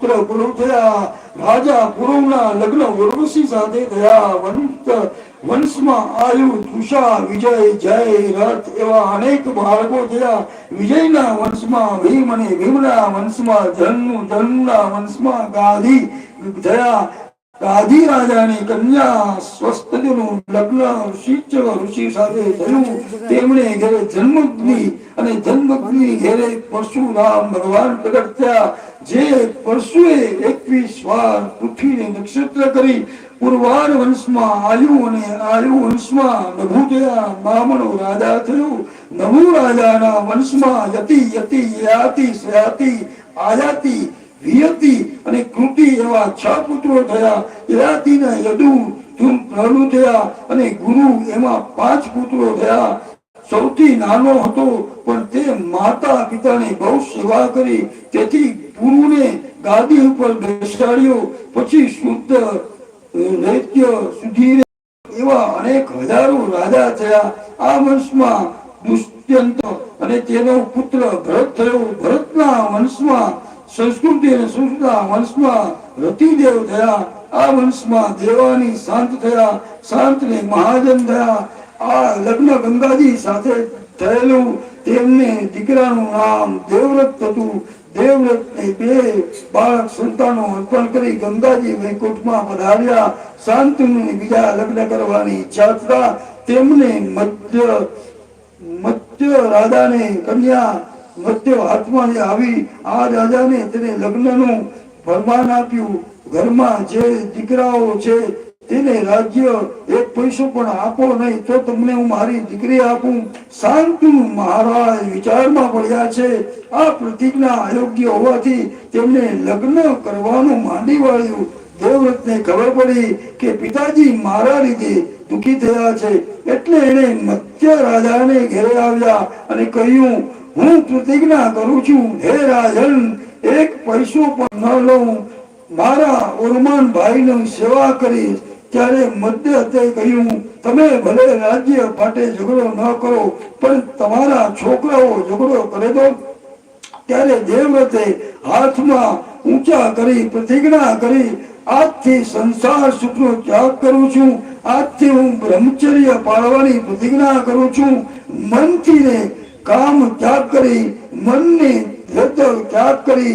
પુત્ર પુરુ થયા. રાજા પુરુના લગ્ન ઉર્વશી સાથે થયા. વંશમાં આયુ તુષા વિજય, જય, રથ એવા અનેક બાળકો થયા. વિજયના વંશમાં ભીમ અને ભીમના વંશમાં ધન, ધનના વંશમાં ગાધી થયા. ગાધી રાજાની કન્યા સ્વસ્થનું લગ્ન ઋષિચ ઋષિ સાથે થયું. તેમણે ઘરે જન્મગ્નિ અને જન્મગ્નિ ઘરે પરશુરામ ભગવાન પ્રગટ થયા જે પરશુએ એકવીસ વાર પૃથ્વીને નક્ષત્ર કરી પુરવાર વંશમાં આયુ અને આયુ વંશમાં નભુ થયા બ્રાહ્મણો રાજા થયો. નભુ રાજાના વંશમાં યતિ યતિ, યાતિ, સયાતિ, આયાતિ, વિયતિ અને કૃતિ એવા છ પુત્રો થયા. યાતિના યદુ પ્રભુ થયા અને ગુરુ એમાં પાંચ પુત્રો થયા. સૌથી નાનો હતો, પણ તે માતા પિતાની બહુ સેવા કરી. તેથી ગુરુને ગાદી ઉપર બેસાડ્યો, પછી શુદ્ધ નૈત્ય સુધીર એવા અનેક હજારો રાજા થયા. આ વંશમાં દુષ્યંત અને તેનો પુત્ર ભરત થયો. ભરતના વંશમાં સંસ્કૃતિ અને સંસ્કૃતના વંશમાં રતિદેવ થયા. આ વંશમાં દેવાની શાંત થયા. શાંત ને મહાજન થયા. આ લગ્ન ગંગાજી સાથે થયેલું તેમને દીકરાનું નામ દેવવ્રત હતું. લગ્ન કન્યા, મધ્ય હાથમાં આવી, આ રાજાને તેને લગ્નનું ફરમાન આપ્યું. ઘરમાં જે દીકરાઓ છે તેને રાજ્ય એક પૈસો પણ આપો નહીં તો તમને હું મારી દીકરી આપું. શાંતુ મહારાજ વિચારમાં પડ્યા છે. આ પ્રતિજ્ઞા અયોગ્ય હોવાથી તેમને લગ્ન કરવાનું માંડી વાળ્યું. દેવવ્રતને ખબર પડી કે પિતાજી મારા લીધે દુઃખી થયા છે. એટલે એણે મત્ય રાજાને ઘેરે આવ્યા અને કહ્યું, હું પ્રતિજ્ઞા કરું છું. હે રાજન, એક પૈસો પણ ન લઉં. મારા ઓરમાન ભાઈની સેવા કરીશ. ત્યારે મધ્ય કહ્યું, તમે ભલે રાજ્ય માટે ઝઘડો ન કરો, પણ તમારા છોકરાઓ ઝઘડો કરે તો? ત્યારે દેવવ્રતે હાથમાં ઊંચા કરી પ્રતિજ્ઞા કરી, આજથી સંસાર સુખનો ત્યાગ કરું છું. આજથી હું બ્રહ્મચર્ય પાળવાની પ્રતિજ્ઞા કરું છું. મનથી ને કામ ત્યાગ કરી, મનને ત્યાગ કરી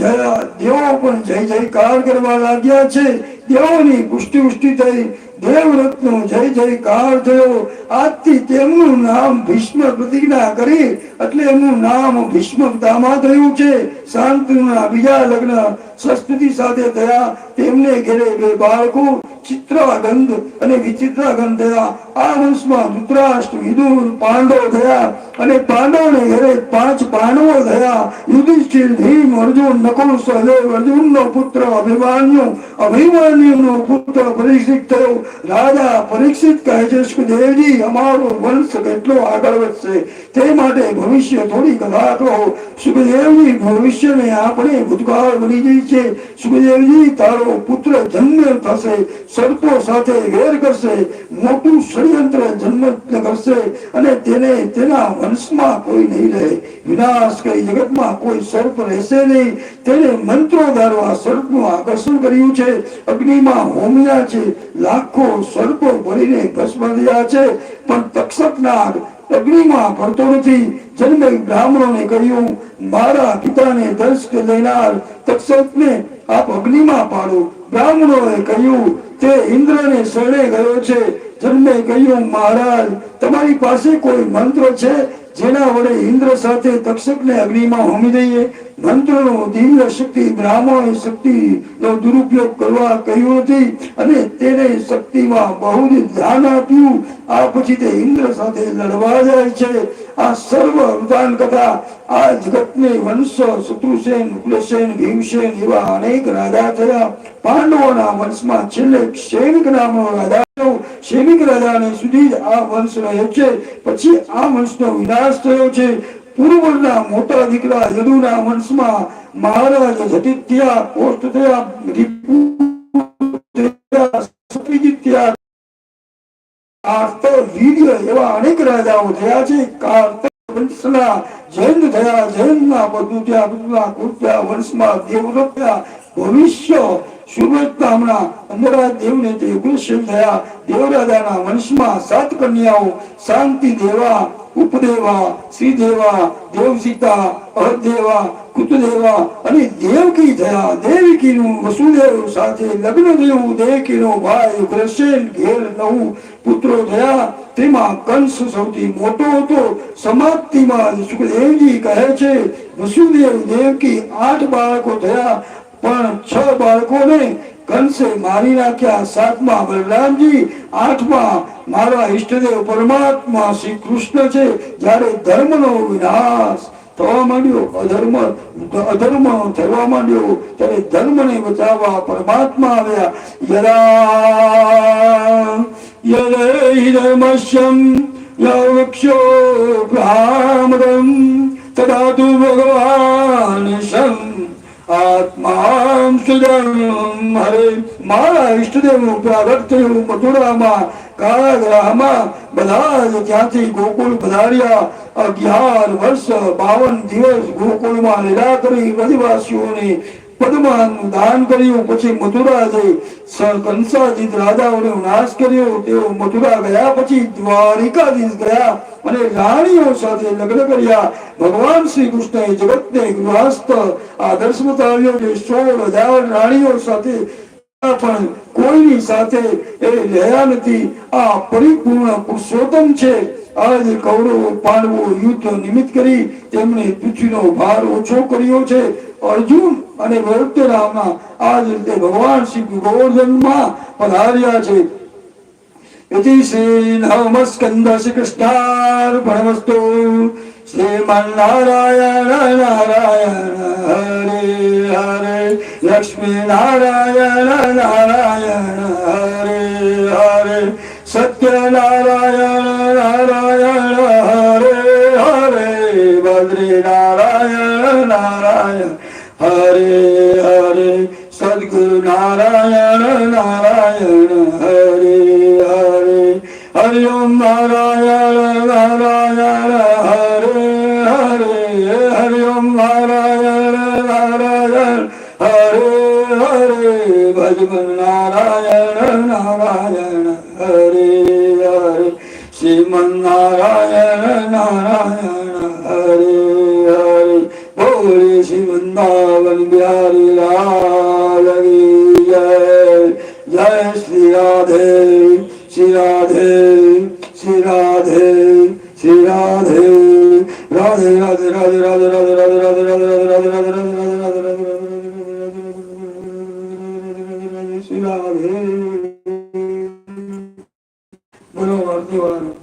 જયા, દેવો પણ જય જયકાર કરવા લાગ્યા છે. દેવોની પુષ્ટિ પુષ્ટિ થઈ. દેવરત્નો જય જયકાર થયો. આજથી તેમનું નામ ભીષ્મ પ્રતિજ્ઞા કરી. એટલે એમનું નામ ભીષ્મ પિતામહ થયું છે. શાંતિના બીજા લગ્ન સંસ્કૃતિ સાથે થયા, તેમને ઘેરે બે બાળકો, ચિત્રાગંધ અને વિચિત્રાગંધ થયા. આ વંશમાં ધૃતરાષ્ટ્ર, વિદુર, પાંડવ થયા અને પાંડવને ઘરે પાંચ પાંડવો થયા. યુધિષ્ઠિર, ભીમ, અર્જુન, નકુલ, સહદેવ, અર્જુનનો પુત્ર, અભિમાન્યુ, અભિમાન્યુનો પુત્ર પરીક્ષિત થયો. રાજા પરીક્ષિત કહે છે, સુખદેવજી, અમારો વંશ કેટલો આગળ વધશે? તે માટે ભવિષ્ય થોડી કથા કહો સુખદેવજી, ભવિષ્યને આપણે ભૂતકાળ બની જઈ છે સુખદેવજી તારો પુત્ર જન્મ થશે, સર્પો સાથે વેર કરશે, મોટું ષડયંત્ર જન્મ કરશે અને તેને તેના વંશમાં કોઈ નહીં રહે. વિનાશ કરી જગતમાં કોઈ સર્પ રહેશે નહીં. તેને મંત્રો દ્વારા સર્પનું આકર્ષણ કર્યું છે. અગ્નિમાં હોમ્યા છે. લાખો સર્પો ભરીને ભસ્મ થયા છે. પણ તક્ષક નાગ અગ્નિમાં ભરતો નથી જન્મ બ્રાહ્મણોને કહ્યું મારા પિતાને દર્શ લેનાર તક્ષકને આપ અગ્નિમાં પાડો. બ્રાહ્મણોએ કહ્યું, તે ઇન્દ્રને શરણે ગયો છે. જન્મે કહ્યું, મહારાજ, તમારી પાસે કોઈ મંત્ર છે? જેના વડે ઇન્દ્ર સાથે તક્ષકને અગ્નિમાં હોમી દઈએ? મંત્રનો દિવ્ય શક્તિ બ્રાહ્મણ શક્તિ નો દુરુપયોગ કરવા કહ્યું નથી અને તેને શક્તિમાં બહુ જ ધ્યાન આપ્યું. આ પછી તે ઇન્દ્ર સાથે લડવા જાય છે. આ સર્વ વૃતાન કથા આ જગતને વંશ, શત્રુસેન ઉગ્રસેન ભીમસેન એવા અનેક રાજા થયા. પાંડવોના વંશમાં છેલ્લે ક્ષેમિક નામનો રાજા રાજાને સુધી જ આ વંશ રહ્યો છે. પછી આ વંશનો વિનાશ થયો છે. પૂર્વના મોટા દીકરા યદુના વંશમાં મહારાજ થયા પોસ્ટ થયા વીર્ય એવા અનેક રાજાઓ થયા છે. કાર્તવ વંશના જૈન થયા, જૈનના બધું ત્યાં બધું વંશમાં ભવિષ્ય સાથે લગ્ન થયું. દેવકીનો ભાઈ ઉગ્રસેન ઘેર નવ પુત્રો થયા. તેમાં કંસ સૌથી મોટો હતો. સમાપ્તિમાં સુખદેવજી કહે છે, વસુદેવ, દેવકી આઠ બાળકો થયા. પણ છ બાળકોને કંસે મારી નાખ્યા. સાતમા બલરામજી, આઠમા મારા ઈષ્ટદેવ પરમાત્મા શ્રી કૃષ્ણ છે, જ્યારે ધર્મનો વિનાશ થવા માંડ્યો. અધર્મ અધર્મ થવા માંડ્યો, ત્યારે ધર્મને બચાવવા પરમાત્મા આવ્યા. યરા યદૈ ધર્મસ્યમ યવક્ષો ભ્રામદમ તદા તુ ભગવાન શં આત્મામ સુજન હરે થયું મથુરામાં બધા ત્યાંથી ગોકુળ પધાર્યા. અગિયાર વર્ષ, બાવન દિવસ ગોકુળમાં લીલા કરી બ્રજવાસીઓને પદ્માનું દાન કર્યું, પછી મથુરા જઈ કંસાજીત રાજાઓનો નાશ કર્યો, તેઓ મથુરા ગયા, પછી દ્વારિકાધીશ ગયા અને રાણીઓ સાથે લગ્ન કર્યા. ભગવાન શ્રી કૃષ્ણએ જગતને ગૃહસ્થ આદર્શ બતાવ્યો કે સોળ હજાર રાણીઓ સાથે પણ કોઈની સાથે એ રહ્યા નથી. આ પરિપૂર્ણ પુરુષોત્તમ છે. આજ કૌરવો પાંડવો યુદ્ધ નિમિત્ત કરી તેમણે પૃથ્વીનો ભાર ઓછો કર્યો છે અર્જુન અને વરુણના આજ રીતે ભગવાન શ્રી ગોવર્ધનમાં પધાર્યા છે इति श्रीनवमस्कन्द श्रीकृष्णार्पणमस्तु Sriman Narayana Narayan Hare Hare Laxminarayan Narayan Hare Hare Satyanarayan Hari Hari Sadguru Narayana Narayana Hari Hari Hari Om Narayana Narayana Hari Hari Hari Om Narayana Narayana Hari Hari Bhajvan Narayana Narayana Hari Hari Sriman Narayana Narayana Hari Shri Vrindavan Bihari लाल की जय जय श्री राधे श्री राधे श्री राधे श्री राधे राधे राधे राधे राधे राधे राधे राधे राधे राधे राधे राधे राधे राधे राधे राधे श्री राधे बोलो भारती वाला